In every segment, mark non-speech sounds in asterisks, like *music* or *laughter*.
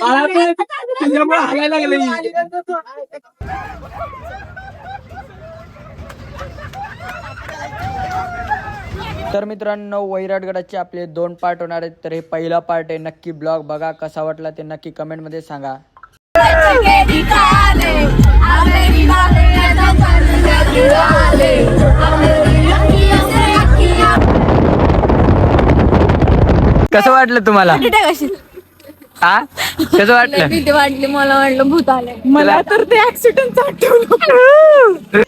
तुझ्यामुळे हालायला लागले. तर मित्रांनो वैराटगडाचे आपले दोन पार्ट होणार आहेत. तर हे पहिला पार्ट आहे. नक्की ब्लॉग बघा. कसा वाटला ते नक्की कमेंटमध्ये सांगा. कसं वाटलं तुम्हाला? हा? कसं वाटलं? भीती वाटली मला वाटलं भूत आलंय. मला तर ते ऍक्सिडेंट आठवलं.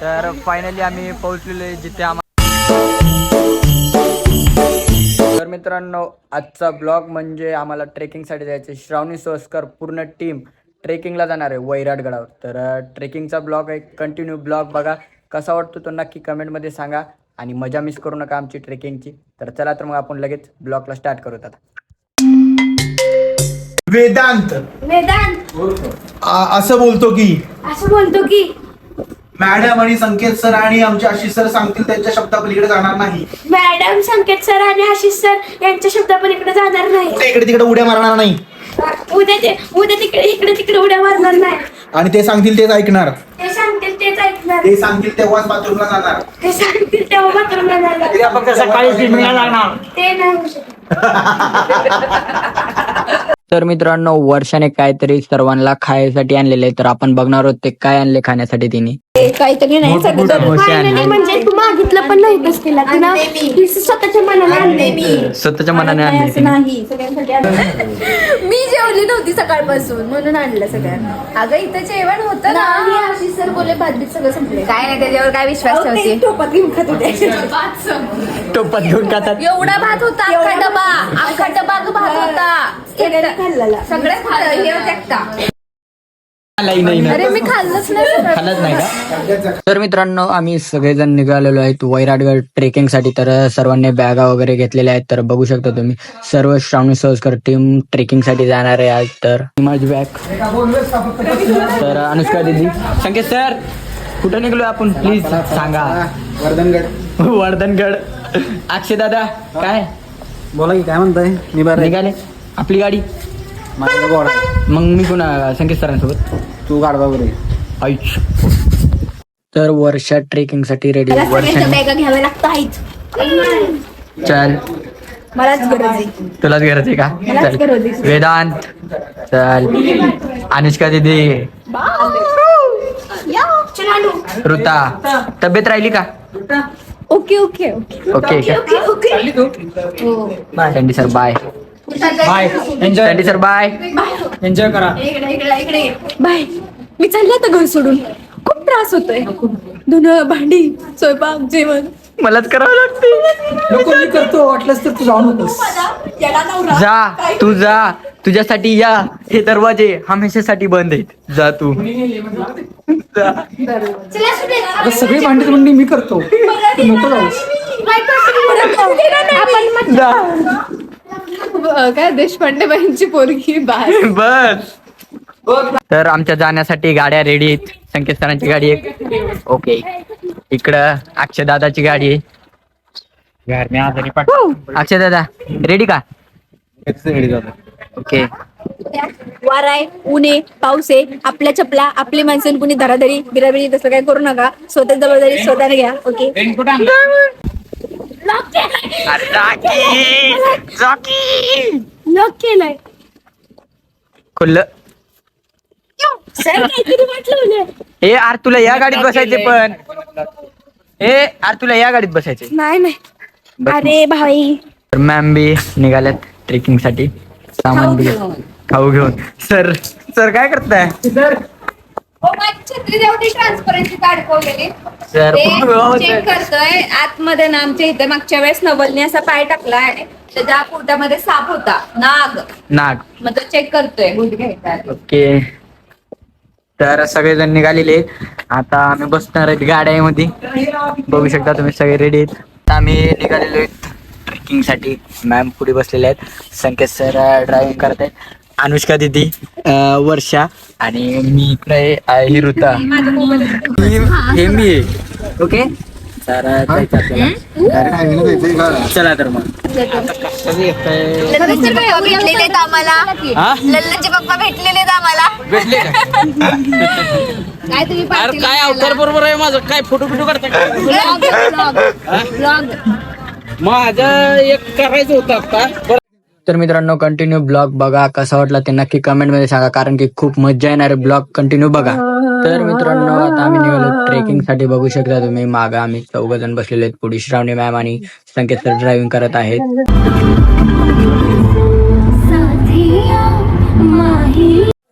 तर फायनली आम्ही पोहोचलेलो जिथे आम्हाला तर मित्रांनो आजचा ब्लॉग म्हणजे आम्हाला ट्रेकिंगसाठी जायचं. श्रावणी सोस्कर पूर्ण टीम ट्रेकिंगला जाणार आहे वैराटगडावर तर ट्रेकिंगचा ब्लॉग आहे कंटिन्यू ब्लॉग बघा. कसा वाटतो तो नक्की कमेंटमध्ये सांगा. आणि मजा मिस करू नका आमची ट्रेकिंगची तर चला तर मग आपण लगेच ब्लॉगला स्टार्ट करूत आता. वेदांत. वेदांत. आ- असं बोलतो की असं बोलतो की मॅडम आणि संकेत सर आणि आमचे आशिष सर सांगतील त्यांच्या शब्दापलीकडे जाणार नाही. मॅडम संकेत सर आणि आशिष सर यांच्या शब्दापलीकडे जाणार नाही. ते इकडे तिकडे उड्या मारणार नाही. उद्या ते उद्या तिकडे इकडे तिकडे उड्या मारणार नाही. आणि ते सांगतील तेच ऐकणार. ते सांगतील तेच ऐकणार. ते सांगतील तेव्हाच बाथरूमला जाणार. ते सांगतील तेव्हा बाथरूमला जाणार. फक्त सकाळी स्विमिंगला लागणार ते नाही होऊ शकत. *laughs* तर मित्रांनो वर्षाने काहीतरी सर्वांना खायसाठी आणलेले आहे तर आपण बघणार आहोत ते काय आणले खाण्यासाठी तिने. काहीतरी नाही. म्हणजे तू मागितलं पण नव्हतंच तिला तिला ती स्वतःच्या मनाने आणले मी. स्वतःच्या मनाने आणले असं तिने. नाही सगळ्यांसाठी आणलं. *laughs* मी जेवली नव्हती सकाळपासून म्हणून आणलं सगळ्यांना. अगं इथं जेवण होतं नाही, ना आशिष सर बोले भाजीत सगळं संपले काय नाही त्याच्यावर काय विश्वास ठेवते? टोपात घेऊन खात होते. *laughs* टोपात घेऊन खातात. एवढा भात होता अख्खा डबा. अख्खा डबा ग भात होता. खाल्लेला. सगळे खाल्लं हे एकटा. नाही नाही नाही. अरे मी खाल्लंच नाही सगळं. खाल्लंच नाही का? तर मित्रांनो आम्ही सगळेजण निघालेलो आहेत वैराटगड ट्रेकिंगसाठी तर सर्वांनी बॅगा वगैरे घेतलेल्या आहेत. तर बघू शकता तुम्ही सर्व श्रावणी सहजकर टीम ट्रेकिंगसाठी जाणार आहे आज. तर माझी बॅग. तर अनुष्का दिदी. संकेत सर कुठं निघलो आपण? प्लीज सांगा. वर्धनगड. वर्धनगड. अक्षय दादा काय? बोला की काय म्हणताय? मी बरं निघाले. आपली गाडी? माझ्या गोड आहे मग मी पुन्हा संकेत सरांसोबत. तू गाडवा वगैरे आयुष्य. तर वर्षा ट्रेकिंगसाठी रेडी मला सगळ्यांच्या वर्षा बॅगा घ्याव्या लागत आहेत. चल. मलाच गरज आहे. तुलाच गरज आहे का? मलाच चल. गरज आहे. वेदांत. चल. अनुष्का दीदी. चला ऋता. तब्येत राहिली का? Okay okay okay. Okay okay okay. Sandy sir bye bye enjoy Sandy sir bye enjoy करा. इकडे इकडे इकडे. बाय. मी चालले आता घर सोडून. खूप त्रास होतोय. धुणं भांडी स्वयंपाक जेवण. मलाच करावं लागते. नको मी करतो. वाटलंच तर तू जाऊ नकोस. जा. तू जा. तुझ्यासाठी या. हे दरवाजे हमेशासाठी बंद आहेत. जा तू. जा. चला सुटे. आता सगळी भांडी भांडी मी करतो. तू नको जाऊस जा. काय देशपांडे बाईंची पोरगी बाय *laughs* बस. तर आमच्या जाण्यासाठी गाड्या रेडी आहेत. संकेत सरांची गाडी आहे ओके. इकडं अक्षय दादाची गाडी आहे अक्षय दादा रेडी का? ओके. वार आहे ऊन आहे पाऊस आहे आपल्या चपला आपली माणसं कुणी धराधरी बिराबिरी तसं काय करू नका. स्वतः जबाबदारी स्वतःने घ्या. ओके. लॉक केलंय अरे जाकी! जाकी! लॉक केलंय. खुल्ल. सर काहीतरी म्हटलं ए आर तुला या गाडीत बसायचे पण. ए आर तुला या गाडीत बसायचे नाही नाही. बस अरे भाई. तर मॅम बी निघाल्यात ट्रेकिंगसाठी. सामान बी खाऊ घेऊन. सर सर काय करताय हो माझी छत्री तेवढी ट्रान्सपरन्सी अडकवलेली सर ते चेक करतोय. आतमध्ये ना आमच्या इथे मागच्या वेळेस नवलने असा पाय टाकला आणि त्याच्या पोटामध्ये साप होता नाग. नाग. मग तो चेक करतोय. घ्यायचा. ओके. तर सगळेजण निघालेले. आता आम्ही बसणार आहेत गाड्यामध्ये. बघू शकता तुम्ही सगळे रेडी आहेत. आता आम्ही निघालेलो आहेत ट्रेकिंगसाठी. मॅम पुढे बसलेले आहेत. संकेत सर ड्रायव्हिंग करत आहेत अनुष्का दिदी अं, वर्षा आणि मी इकडे आहे, ही ऋता ही- हे मी आहे. ओके? तर जायचं आपल्याला चला तर मग. लल्लनचे पप्पा भेटलेले आहेत आम्हाला. हा? लल्लनचे पप्पा भेटलेले आहेत आम्हाला. भेटले का? काय तुम्ही अरे काय अवतार बरोबर आहे माझं? काय फोटो बिटो काढता का? ब्लॉग माझं एक करायचं होतं आता. तर मित्रांनो कंटिन्यू ब्लॉग बघा. कसा वाटला ते नक्की कमेंटमध्ये सांगा कारण की खूप मज्जा येणार आहे ब्लॉग कंटिन्यू बघा. तर मित्रांनो आता आम्ही निघालो ट्रेकिंगसाठी. बघू शकता तुम्ही मागा आम्ही चौघ जण बसलेले आहेत पुढे. श्रावणी मॅम आणि संकेत सर ड्रायव्हिंग करत आहेत.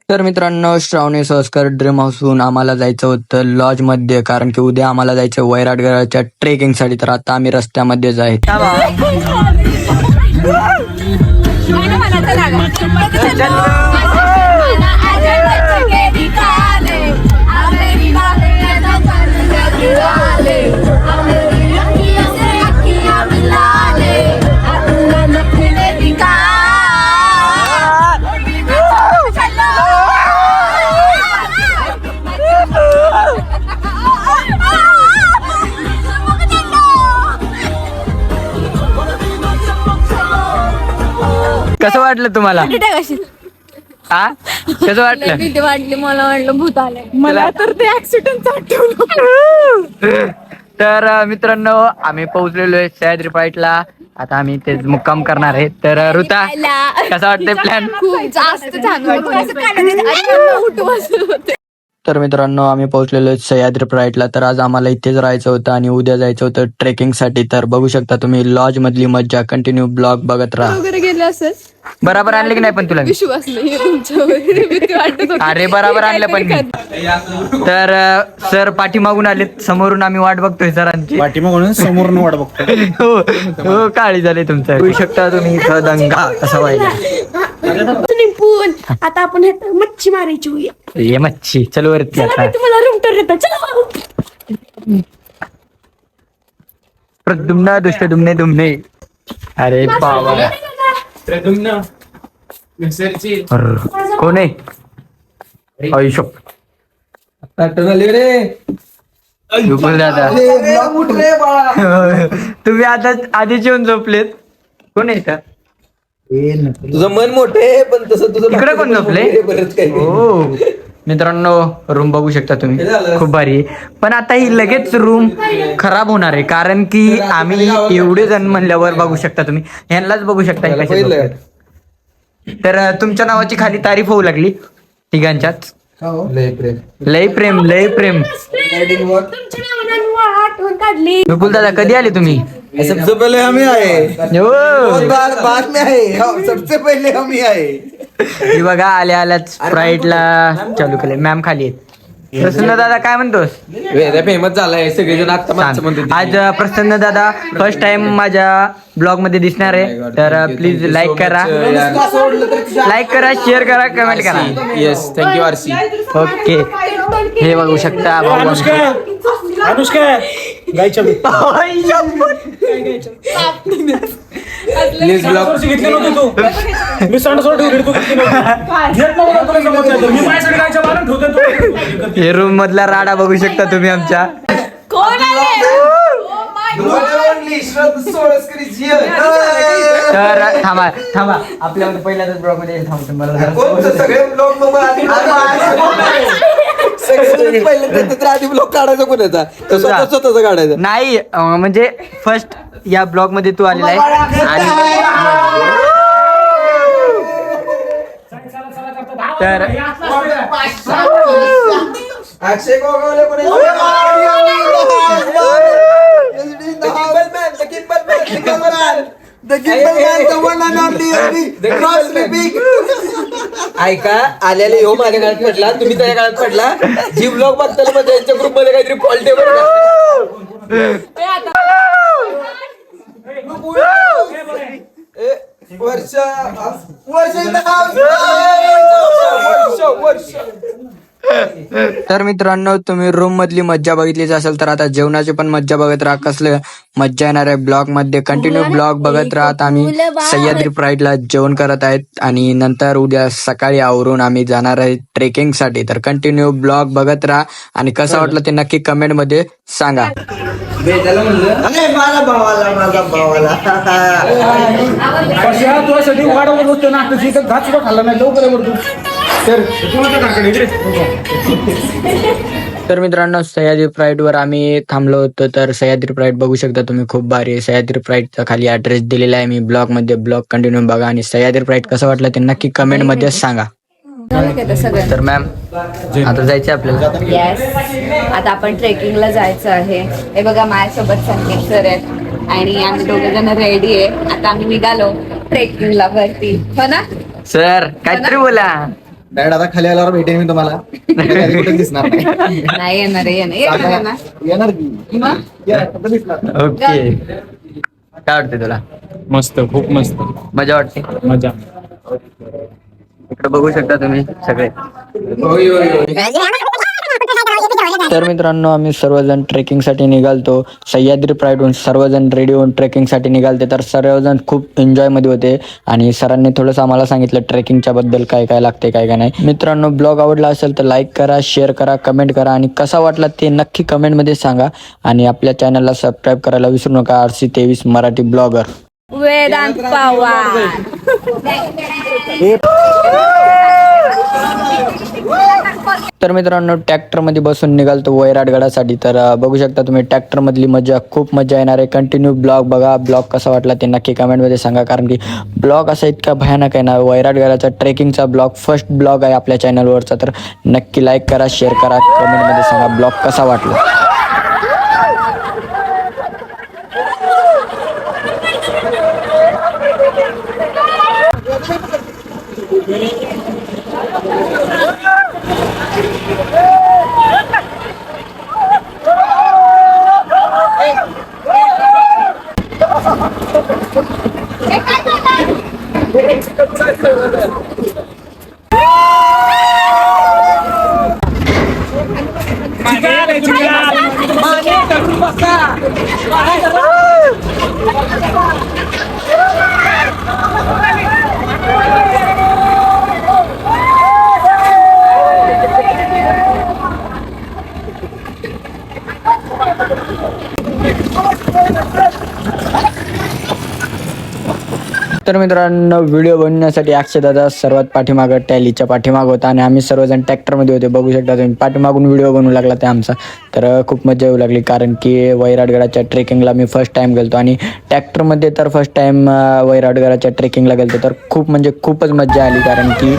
तर मित्रांनो श्रावणी सोस्कर ड्रीम हाऊसहून आम्हाला जायचं होतं लॉजमध्ये. कारण की उद्या आम्हाला जायचं वैराटगडाच्या ट्रेकिंगसाठी. तर आता आम्ही रस्त्यामध्येच आहे. कसं वाटलं तुम्हाला? कशी हा कसं वाटलं? भीती वाटली मला वाटलं भूत आलंय. मला तर ते ऍक्सिडेंट आठवलं. तर मित्रांनो आम्ही पोहोचलेलो आहे सह्याद्री पाईटला आता आम्ही ते मुक्काम करणार आहे. तर ऋता कसा वाटतंय प्लॅन खूप जास्त छान वाटतं असं काढायचं आणि मला उठू असं होतं. तर मित्रांनो आम्ही पोहोचलेलो आहे सह्याद्री प्राईटला तर आज आम्हाला इथेच राहायचं होतं आणि उद्या जायचं होतं ट्रेकिंगसाठी. तर बघू शकता तुम्ही लॉज मधली मज्जा. कंटिन्यू ब्लॉग बघत राहा. वगैरे गेले असेल? बराबर आणले की नाही पण तुला मी? विश्वास नाही तुमच्यावर. *laughs* भीती वाटत होती. अरे बराबर आणलं पण मी. तर अं, सर पाठीमागून आलेत. समोरून आम्ही वाट बघतोय सरांची. पाठीमागून समोरून वाट बघतो *laughs* हो हो काळी झाली तुमचं होऊ शकता तुम्ही इथं दंगा कसा व्हायला? स्विमिंग पूल आता आपण हे मच्छी मारायची होऊया ये मच्छी. चल वरती आता. तुम्हाला रूम टूर देतो. चला प्रद्युम्न दुष्ट दुमने. दुमने अरे बाबा. अर्र, कोण आहे आयुष्य दादा तुम्ही आता आधीच येऊन झोपलेत कोण आहे इथं? तुझं मन मोठे पण तसं तुझं इकडे कोण झोपले बरंच काही हो मित्रांनो रूम बघू शकता तुम्ही. खूप भारी. आहे. पण आता ही लगेच रूम खराब होणार आहे कारण की आम्ही एवढे जण म्हणल्यावर बघू शकता तुम्ही. ह्यांनाच बघू शकता हे. तर तुमच्या नावाची खाली तारीफ होऊ लागली तिघांच्याच लय प्रेम. लय प्रेम लय प्रेम. विपुल दादा कधी आले तुम्ही? सबसे पहले हमें आए। हो बहुत बाद बाद में आए। हम सबसे पहले हम ही आए। ही बघा आल्या आल्याच स्प्राईटला चालू केले मॅम खाली आहेत. प्रसन्न दादा काय म्हणतोस? फेमस झालाय. सगळेजण आता माणसं सांग. म्हणते आज प्रसन्न दादा फर्स्ट टाइम माझ्या ब्लॉगमध्ये दिसणार आहे. तर प्लीज लाईक करा. लाईक करा शेअर करा कमेंट करा. Yes thank you RC okay हे बघू शकता भाऊ आमचे. अनुष्का गायच्या *laughs* घेतले नव्हते तू. मी सांड सोड ठेवली तू घेतली नव्हती. घेत नव्हता तुला जमत नाही तर. मी माझ्यासाठी गायच्या मारून ठेवतो तू. हे रूम मधला राडा बघू शकता तुम्ही आमच्या. तर थांबा थांबा. आपल्यामध्ये पहिल्यांदाच ब्लॉगमध्ये थांबतो. मला जरा- सगळे ब्लॉग पहिले त्याच्या आधी ब्लॉग काढायचा कोणाचा? तो स्वतः स्वतःचा काढायचा. नाही अं, म्हणजे फर्स्ट या ब्लॉगमध्ये तू आलेला आहे. आणि तर अक्षय गोगावले कोणी ऐका आलेले हो माझ्या काळात पडला तुम्ही त्याच्या काळात पडला. जी ब्लॉग बघताना मग त्यांच्या ग्रुपमध्ये काहीतरी फॉल्ट आहे बरं का? ए, वर्ष वर्ष the. वर्ष वर्ष. तर मित्रांनो तुम्ही रूम मधली मज्जा बघितलीच असेल तर आता जेवणाची पण मज्जा बघत राहा. कसलं मज्जा येणार आहे ब्लॉगमध्ये. कंटिन्यू ब्लॉग बघत राहत आम्ही सह्याद्री प्राईडला जेवण करत आहेत. आणि नंतर उद्या सकाळी आवरून आम्ही जाणार आहे ट्रेकिंगसाठी. तर कंटिन्यू ब्लॉग बघत राहा. आणि कसं वाटलं ते नक्की कमेंटमध्ये सांगा. भावाला तर मित्रांनो सह्याद्री प्राईड वर आम्ही थांबलो होतो. तर सह्याद्री प्राईड बघू शकता तुम्ही खूप भारी आहे. सह्याद्री प्राईडचा खाली ऍड्रेस दिलेला आहे मी. ब्लॉगमध्ये ब्लॉग कंटिन्यू बघा आणि सह्याद्री प्राईड कसं वाटलं ते नक्की कमेंटमध्ये सांगा. तर मॅम आता जायचं आपल्याला? येस आता आपण ट्रेकिंगला जायचं आहे. हे बघा माझ्यासोबत संकेत सर आहेत. आणि आम्ही दोघे जण रेडी आहे. आता आम्ही निघालो ट्रेकिंगला वरती. हो ना? सर काहीतरी बोला. डॅड आता खाली आल्यावर भेटेन मी तुम्हाला. कुठे दिसणार नाही. नाही येणार आहे, येणार येणार येणार. येणार की? मग? या, कुठं दिसणार. ओके. काय वाटते तुला? मस्त खूप मस्त. मजा वाटते? मजा. इकडे बघू शकता तुम्ही सगळे. तर मित्रांनो आम्ही सर्वजण ट्रेकिंगसाठी निघालतो. सह्याद्री प्राईडहून सर्वजण रेडी होऊन ट्रेकिंगसाठी निघालते. तर सर्वजण खूप एन्जॉयमध्ये होते. आणि सरांनी थोडंसं आम्हाला सांगितलं ट्रेकिंगच्या बद्दल काय काय लागते काय काय नाही. मित्रांनो ब्लॉग आवडला असेल तर लाईक करा शेअर करा कमेंट करा. आणि कसा वाटला ते नक्की कमेंटमध्ये सांगा. आणि आपल्या चॅनलला सबस्क्राईब करायला विसरू नका आर सी तेवीस मराठी ब्लॉगर वेदांत पवार. तर मित्रांनो ट्रॅक्टरमध्ये बसून बसून निघालतो वैराटगडासाठी तर बघू शकता तुम्ही ट्रॅक्टरमधली मजा खूप मजा येणार आहे. कंटिन्यू ब्लॉग बघा. ब्लॉग कसा वाटला ते नक्की कमेंटमध्ये सांगा. कारण की ब्लॉग असा इतका भयानक आहे ना वैराटगडाचा ट्रेकिंगचा ब्लॉग फर्स्ट ब्लॉग आहे आपल्या चॅनलवरचा तर नक्की लाईक करा शेअर करा कमेंटमध्ये सांगा ब्लॉग कसा वाटला. तर मित्रांनो व्हिडिओ बनवण्यासाठी अक्षय दादा सर्वात पाठीमागं टॅलीच्या पाठीमाग होता आणि आम्ही सर्वजण ट्रॅक्टरमध्ये होते. बघू शकता तुम्ही पाठीमागून व्हिडिओ बनवू लागला ते आमचा. तर खूप मजा येऊ लागली कारण की वैराटगडाच्या ट्रेकिंगला मी फर्स्ट टाइम गेलतो आणि ट्रॅक्टरमध्ये तर फर्स्ट टाइम वैराटगडाच्या ट्रेकिंगला गेलतो. तर खूप म्हणजे खूपच मजा आली कारण की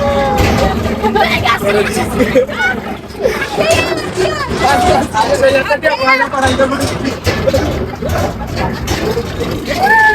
*laughs* *laughs*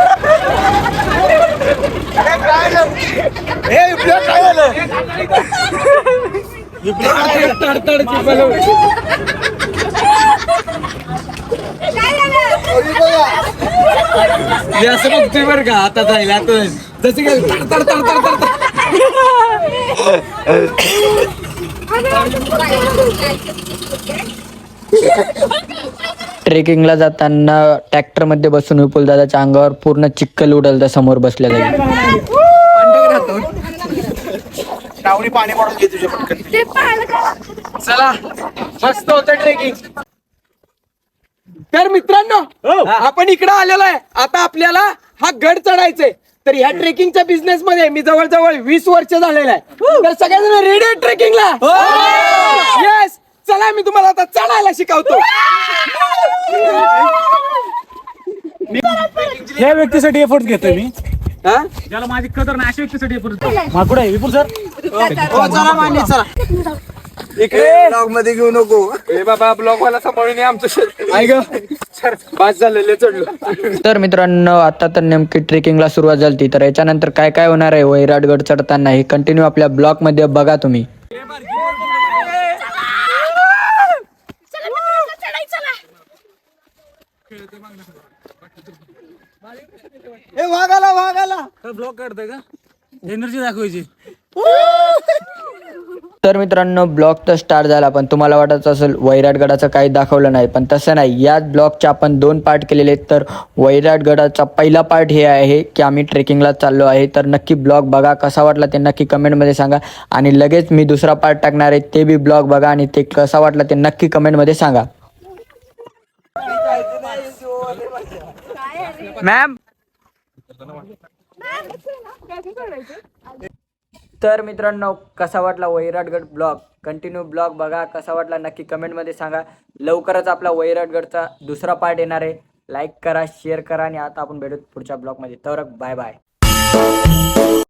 मी असं बघतोय बरं का आता जायला आता. जसं काय तड तड तड तड तड तड. ट्रेकिंगला जाताना ट्रॅक्टरमध्ये बसून विपुल दादाच्या अंगावर पूर्ण चिक्कल उडल त्या समोर बसल्या जाईल श्रावणी पाणी पडून घे तुझ्या पटकन. चला. मस्त होतं ट्रेकिंग तर मित्रांनो आपण इकडे आलेलो आहे. आता आपल्याला हा गड चढायचंय. तर ह्या ट्रेकिंगच्या बिझनेस मध्ये मी जवळजवळ वीस वर्ष झालेला आहे. तर सगळ्यांना रेडी आहे ट्रेकिंगला येस चला मी तुम्हाला आता चढायला शिकवतो. या व्यक्तीसाठी एफर्ट घेतोय मी. हा? ज्याला माझी कदर नाही अशा व्यक्तीसाठी माकुड आहे? विपुल सर हो, चला मान्य, चला. इकडे ब्लॉगमध्ये घेऊ नको. हे बाबा ब्लॉग वाला सांभाळून ये आमचं शेत. ऐक झालेले चढलो. तर मित्रांनो आता तर नेमकी ट्रेकिंगला सुरुवात झाली तर याच्यानंतर काय काय होणार आहे? वैराटगड चढताना हे कंटिन्यू आपल्या ब्लॉगमध्ये बघा तुम्ही. वाघाला वाघाला. ब्लॉक काढताय का? एनर्जी दाखवायची. तर मित्रांनो ब्लॉग तर स्टार्ट झाला पण तुम्हाला वाटत असेल वैराटगडाचं काही दाखवलं नाही पण तसं नाही. याच ब्लॉगचे आपण दोन पार्ट केलेले आहेत. तर वैराटगडाचा पहिला पार्ट हे आहे की आम्ही ट्रेकिंगला चाललो आहे. तर नक्की ब्लॉग बघा कसा वाटला ते नक्की कमेंटमध्ये सांगा. आणि लगेच मी दुसरा पार्ट टाकणार आहे ते बी ब्लॉग बघा आणि ते कसा वाटला ते नक्की कमेंटमध्ये सांगा. मॅम तर मित्रांनो कसा वाटला वैराटगड ब्लॉग? कंटिन्यू ब्लॉग बघा. कसा वाटला नक्की कमेंटमध्ये सांगा. लवकरच आपला वैराटगडचा दुसरा पार्ट येणार आहे. लाईक करा शेअर करा आणि आता आपण भेटू पुढच्या ब्लॉगमध्ये. तर बाय बाय